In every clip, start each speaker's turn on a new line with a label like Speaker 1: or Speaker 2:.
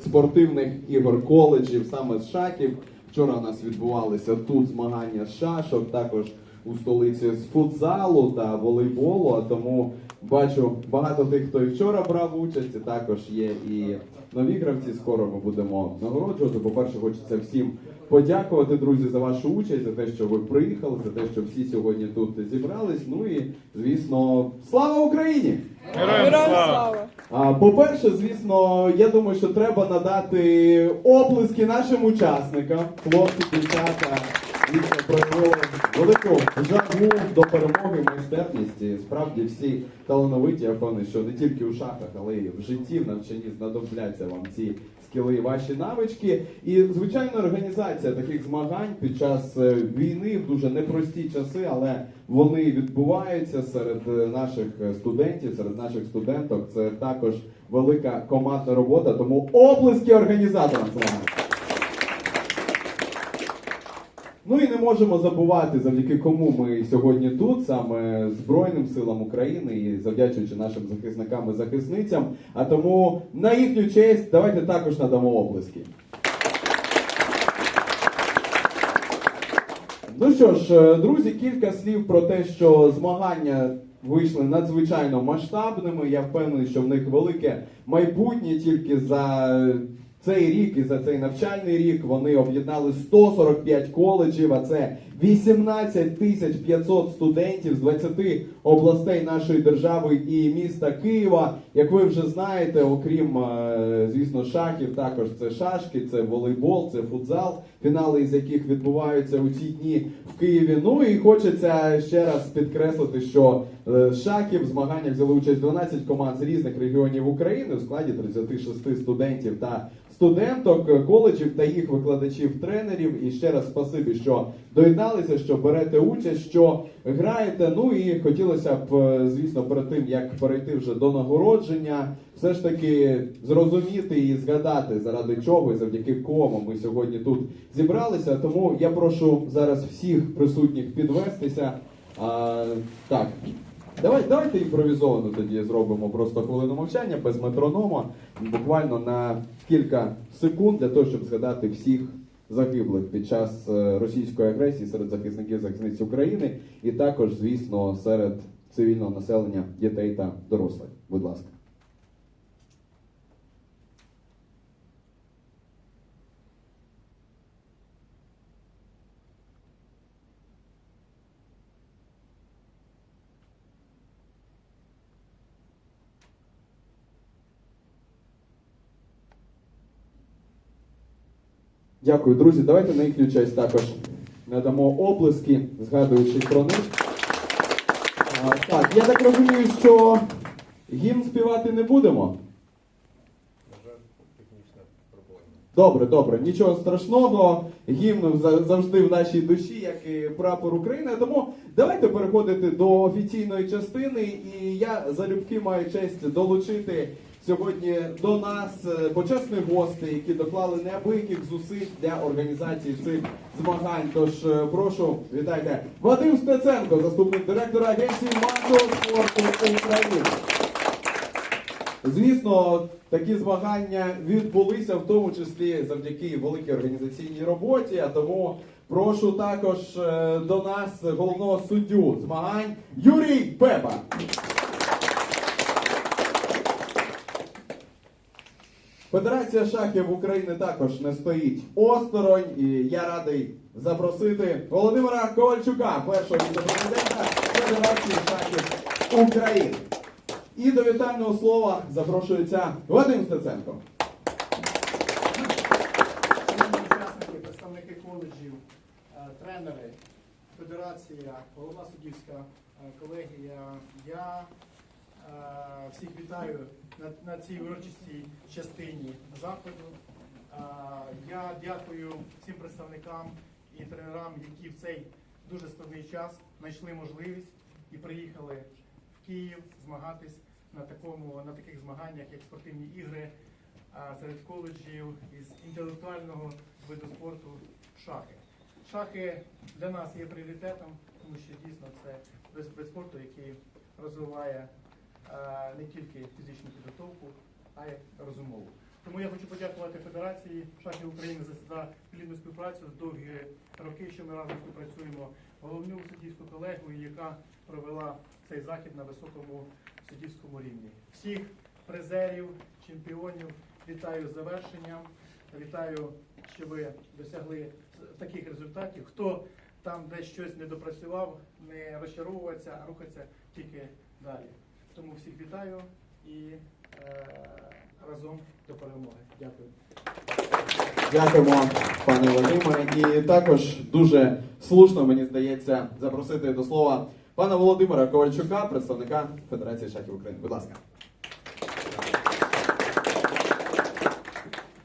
Speaker 1: спортивних ігор коледжів, саме з шахів. Вчора у нас відбувалися тут змагання з шашок, також у столиці з футзалу та волейболу. А тому бачу багато тих, хто і вчора брав участь, і також є і нові гравці. Скоро ми будемо нагороджувати. По-перше, хочеться всім подякувати, друзі, за вашу участь, за те, що ви приїхали, за те, що всі сьогодні тут зібрались. Ну і звісно, слава Україні!
Speaker 2: Героям слава!
Speaker 1: По-перше, звісно, я думаю, що треба надати оплески нашим учасникам. Хлопці, дівчата, дійсно проявили велику жагу до перемоги, майстерність. Справді всі талановиті, я впевнений, що не тільки у шахах, але й в житті, в навчанні знадобляться вам ці скіли і ваші навички. І звичайно, організація таких змагань під час е, війни в дуже непрості часи, але вони відбуваються серед е, наших е, студентів, серед наших студенток. Це також велика командна робота. Тому оплески організаторам змагань. Ну і не можемо забувати, завдяки кому ми сьогодні тут, саме Збройним силам України і завдячуючи нашим захисникам і захисницям. А тому на їхню честь давайте також надамо оплески. Ну що ж, е, друзі, кілька слів про те, що змагання вийшли надзвичайно масштабними. Я впевнений, що в них велике майбутнє тільки за цей рік і за цей навчальний рік вони об'єднали 145 коледжів, а це 18 тисяч 500 студентів з 20 областей нашої держави і міста Києва. Як ви вже знаєте, окрім е, звісно шахів, також це шашки, це волейбол, це футзал, фінали із яких відбуваються у ці дні в Києві. Ну і хочеться ще раз підкреслити, що е, з шахів в змаганнях взяли участь 12 команд з різних регіонів України у складі 36 студентів та студенток коледжів та їх викладачів, тренерів. І ще раз спасибі, що доєдналися, що берете участь, що граєте. Ну і хотілося б, е, звісно, перед тим як перейти вже до нагородження, все ж таки зрозуміти і згадати, заради чого і завдяки кому ми сьогодні тут зібралися. Тому я прошу зараз всіх присутніх підвестися. А, так. Давай, давайте імпровізовано тоді зробимо просто хвилину мовчання без метронома, буквально на кілька секунд для того, щоб згадати всіх загиблих під час е, російської агресії серед захисників захисниць України, і також, звісно, серед цивільного населення дітей та дорослих. Будь ласка. Дякую, друзі. Давайте на їхню честь також надамо оплески, згадуючи про них. А, так, я так розумію, що гімн співати не будемо. Добре, добре, нічого страшного. Гімн за- завжди в нашій душі, як і прапор України. Тому давайте переходити до офіційної частини. І я залюбки маю честь долучити сьогодні до нас е, почесних гостей, які доклали неабияких зусиль для організації цих змагань. Тож е, прошу, вітайте Вадим Стеценко, заступник директора агенції масового спорту України. Звісно, такі змагання відбулися в тому числі завдяки великій організаційній роботі. А тому прошу також е, до нас головного суддю змагань Юрій Пепа. Федерація шахів України також не стоїть осторонь, і я радий запросити Володимира Ковальчука, першого віце-президента Федерації шахів України. І до вітального слова запрошується Вадим Стеценко.
Speaker 3: Учасники, представники коледжів, е, тренери, федерація, головна суддівська е, колегія. Я е, всіх вітаю на, на цій урочистій частині заходу. Я дякую всім представникам і тренерам, які в цей дуже складний час знайшли можливість і приїхали в Київ змагатись на такому на таких змаганнях, як спортивні ігри серед коледжів із інтелектуального виду спорту шахи. Шахи для нас є пріоритетом, тому що дійсно це вид спорту, який розвиває не тільки фізичну підготовку, а й розумову. Тому я хочу подякувати Федерації шахів України за, за плідну співпрацю з довгі роки, що ми разом співпрацюємо. Головну суддівську колегу, яка провела цей захід на високому суддівському рівні. Всіх призерів, чемпіонів вітаю з завершенням. Вітаю, що ви досягли таких результатів. Хто там десь щось не допрацював, не розчаровуватися, а рухатися тільки далі. Тому всіх вітаю і е, разом до перемоги. Дякую.
Speaker 1: Дякуємо, пане Володимире. І також дуже слушно, мені здається, запросити до слова пана Володимира Ковальчука, представника Федерації шахів України. Будь ласка.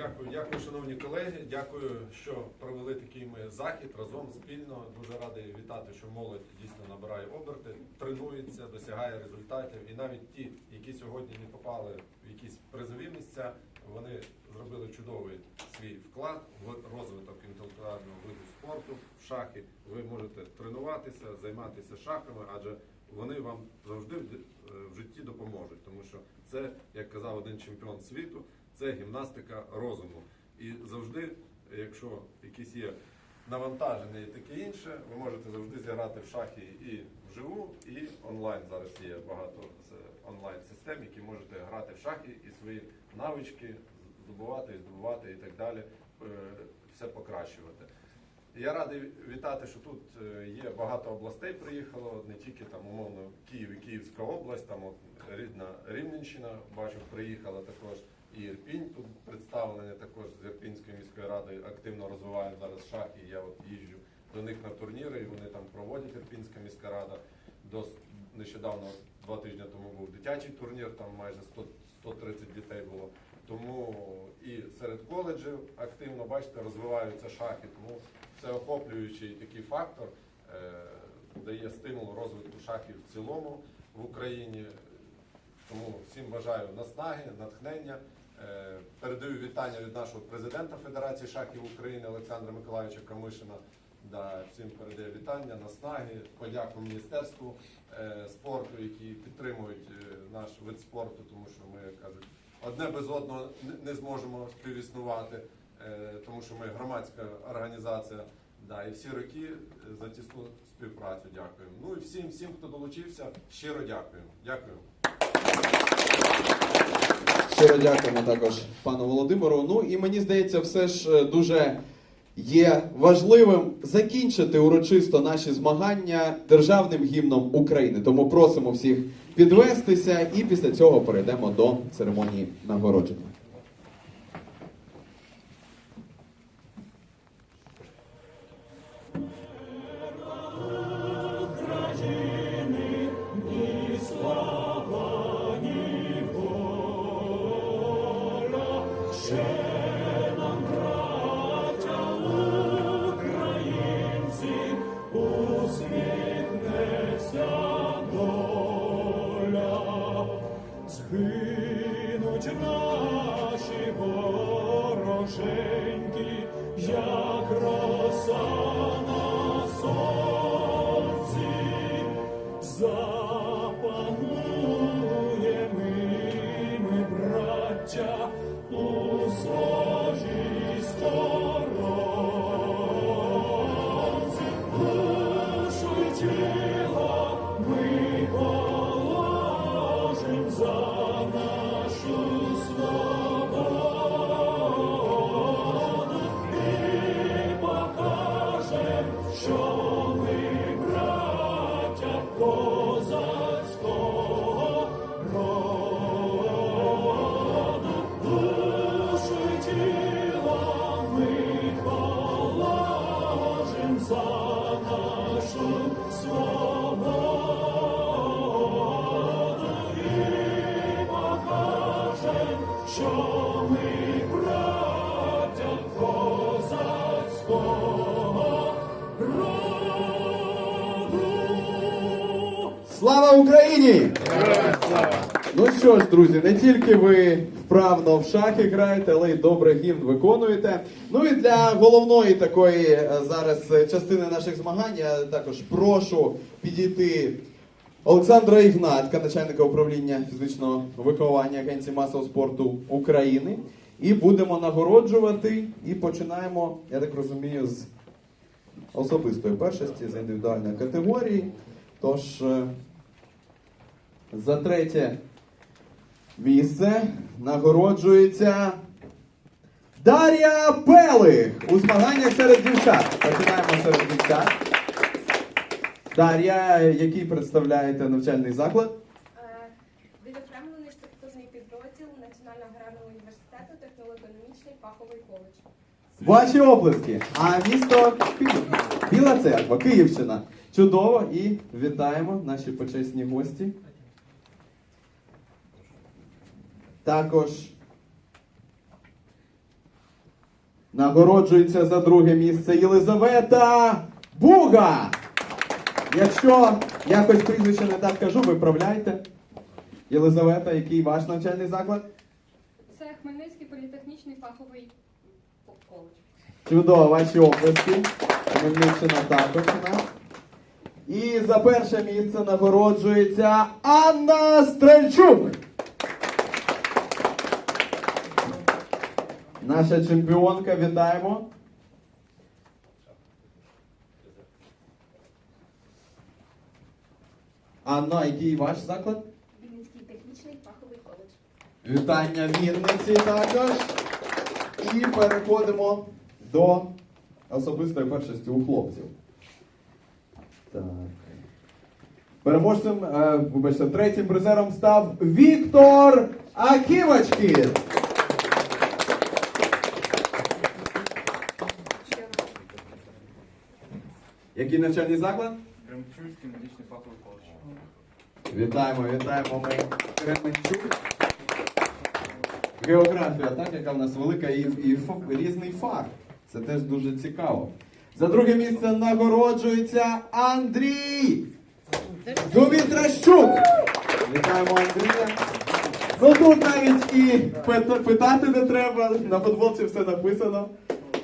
Speaker 4: Дякую, дякую, шановні колеги. Дякую, що провели такий ми захід разом спільно. Дуже радий вітати, що молодь дійсно набирає оберти, тренується, досягає результатів. І навіть ті, які сьогодні не попали в якісь призові місця, вони зробили чудовий свій вклад в розвиток інтелектуального виду спорту, в шахи. Ви можете тренуватися, займатися шахами, адже вони вам завжди е, в житті допоможуть, тому що це, як казав один чемпіон світу, це гімнастика розуму. І завжди, якщо якісь є навантаження і таке інше, ви можете завжди зіграти в шахи і вживу, і онлайн. Зараз є багато онлайн-систем, які можете грати в шахи і свої навички здобувати, і здобувати і так далі, е, все покращувати. Я радий вітати, що тут е, є багато областей приїхало, не тільки там умовно Київ і Київська область, там от рідна Рівненщина, бачу, приїхала також. І Ірпінь тут представлення також з Ірпінської міської ради активно розвиває зараз шахи. Я от їжджу до них на турніри, і вони там проводять Ірпінська міська рада. До нещодавно, два тижні тому був дитячий турнір, там майже 100, 130 дітей було. Тому і серед коледжів активно бачите, розвиваються шахи. Тому це охоплюючий такий фактор, е, дає стимул розвитку шахів в цілому в Україні. Тому всім бажаю наснаги, натхнення. Е, Передаю вітання від нашого президента Федерації шахів України Олександра Миколаївича Камишина. Да, всім передає вітання, наснаги, подяку Міністерству е, спорту, які підтримують наш вид спорту, тому що ми, кажуть, одне без одного не- зможемо співіснувати, е, тому що ми громадська організація. Да, і всі роки е, за тісну співпрацю дякуємо. Ну і всім, всім, хто долучився, щиро дякуємо. Дякую.
Speaker 1: Щиро дякуємо також пану Володимиру. Ну і мені здається, все ж е, дуже є важливим закінчити урочисто наші змагання державним гімном України. Тому просимо всіх підвестися і після цього перейдемо до церемонії нагородження.
Speaker 5: У сторонці,
Speaker 1: Україні! Ну що ж, друзі, не тільки ви вправно в шахи граєте, але й добре гімн виконуєте. Ну і для головної такої е, зараз е, частини наших змагань я також прошу підійти Олександра Ігнатка, начальника управління фізичного виховання Агенції масового спорту України. І будемо нагороджувати. І починаємо, я так розумію, з особистої першості, з індивідуальної категорії. Тож е, за третє місце нагороджується Дар'я Пелих у змаганнях серед дівчат. Починаємо серед дівчат. Дар'я, який представляєте навчальний заклад?
Speaker 6: Е, Відокремлений структурний підрозділ Національного аграрного університету технолого-економічний фаховий коледж.
Speaker 1: Ваші оплески. А місто Київ. Біла церква, Київщина. Чудово і вітаємо наші почесні гості. Також нагороджується за друге місце Єлизавета Буга. Якщо якось прізвище не так кажу, виправляйте. Єлизавета, який ваш навчальний заклад?
Speaker 6: Це Хмельницький політехнічний фаховий коледж.
Speaker 1: Чудово, ваші області. Хмельниччина також у нас. І за перше місце нагороджується Анна Стрельчук. Наша чемпіонка, вітаємо. Анна, який ваш заклад?
Speaker 6: Вінницький технічний фаховий коледж.
Speaker 1: Вітання Вінниці також. І переходимо до особистої першості у хлопців. Так. Переможцем, е, вибачте, третім призером став Віктор Аківочкін. Який навчальний заклад?
Speaker 2: Кремчуцький медичний фаховий коледж.
Speaker 1: Вітаємо, вітаємо ми Кременчук. Географія, так, яка в нас велика, і, і різний фах. Це теж дуже цікаво. За друге місце нагороджується Андрій Дубітращук. Вітаємо Андрія. Ну тут навіть і питати не треба, на футболці все написано.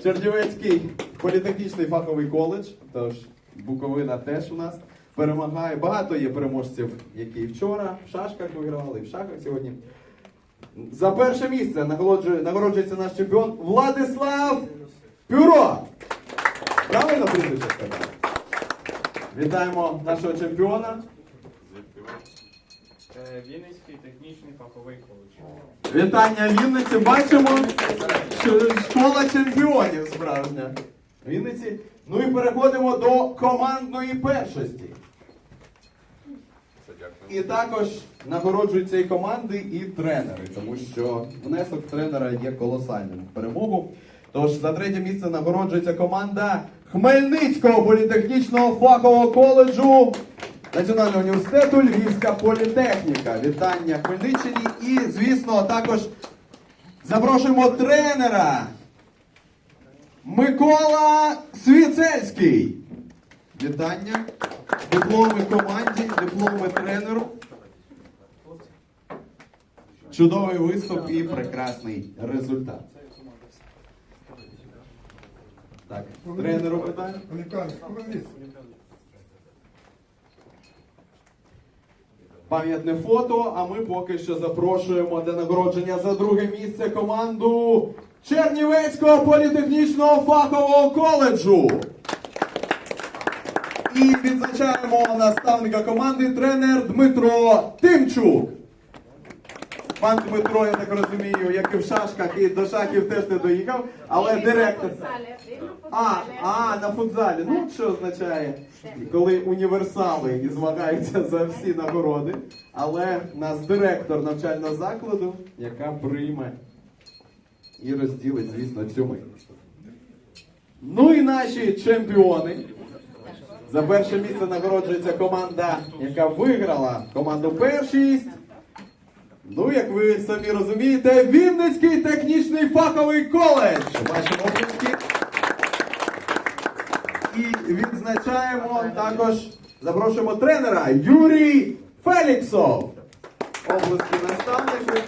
Speaker 1: Чернівецький політехнічний фаховий коледж, тож Буковина теж у нас перемагає. Багато є переможців, які вчора в шашках вигравали, і в шахах сьогодні. За перше місце нагороджується наш чемпіон Владислав Пюро. Правильно прізвище сказав? Вітаємо нашого чемпіона.
Speaker 2: Це Вінницький технічний фаховий коледж.
Speaker 1: Вітання Вінниці. Бачимо, школа чемпіонів справжня. Вінниці. Ну і переходимо до командної першості. І також нагороджуються і команди, і тренери, тому що внесок тренера є колосальним в перемогу. Тож за третє місце нагороджується команда Хмельницького політехнічного фахового коледжу Національного університету Львівська політехніка. Вітання Хмельниччині і, звісно, також запрошуємо тренера Микола Свіцельський. Вітання. Дипломи команді, дипломи тренеру. Чудовий виступ і прекрасний результат. Так, тренеру питання. Пам'ятне фото, а ми поки що запрошуємо для нагородження за друге місце команду Чернівецького політехнічного фахового коледжу. І відзначаємо наставника команди тренер Дмитро Тимчук. Пан Дмитро, я так розумію, як і в шашках, і до шахів теж не доїхав, але директор. А, а, на футзалі. Ну, що означає, коли універсали і змагаються за всі нагороди. Але нас директор навчального закладу, яка прийме і розділить, звісно, цю мить. Ну і наші чемпіони. За перше місце нагороджується команда, яка виграла команду першість. Ну, як ви самі розумієте, Вінницький технічний фаховий коледж. Ваші оплески. І відзначаємо також, запрошуємо тренера Юрій Феліксов. Обласки наставники.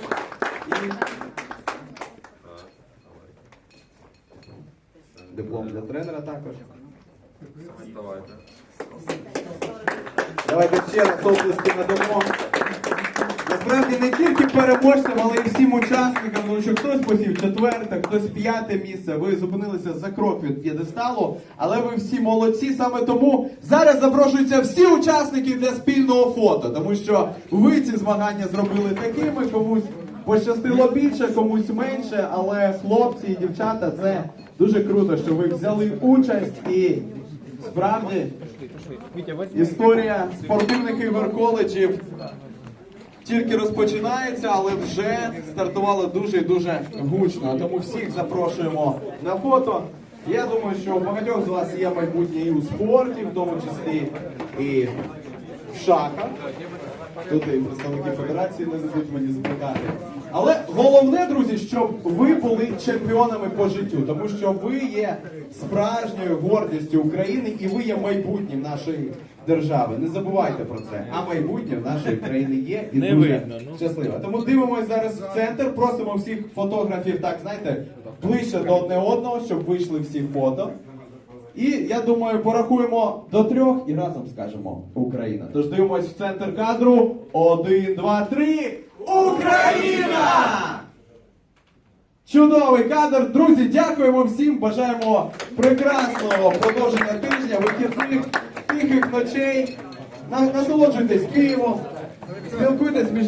Speaker 1: І диплом для тренера також.
Speaker 4: Давайте.
Speaker 1: Ще раз оплески надамо Насправді не тільки переможцям, але й всім учасникам, тому що хтось посів четверте, хтось п'яте місце. Ви зупинилися за крок від п'єдесталу, але ви всі молодці. Саме тому зараз запрошуються всі учасники для спільного фото, тому що ви ці змагання зробили такими, комусь пощастило більше, комусь менше. Але хлопці і дівчата, це дуже круто, що ви взяли участь і справді історія спортивних ігор коледжів тільки розпочинається, але вже стартувало дуже і дуже гучно. Тому всіх запрошуємо на фото. Я думаю, що у багатьох з вас є майбутнє і у спорті, в тому числі і в шахах. Тут і представники федерації не дадуть мені збрехати. Але головне, друзі, щоб ви були чемпіонами по життю, тому що ви є справжньою гордістю України і ви є майбутнім нашої держави. Не забувайте про це. А майбутнє в нашої країни є і дуже щасливе. Тому дивимось зараз в центр. Просимо всіх фотографів, так знаєте, ближче до одне одного, щоб вийшли всі фото. І я думаю, порахуємо до трьох і разом скажемо Україна. Тож дивимось в центр кадру. Один, два, три. Україна! Чудовий кадр. Друзі, дякуємо всім. Бажаємо прекрасного продовження тижня, вихідних, тихих ночей. Насолоджуйтесь Києвом, спілкуйтесь між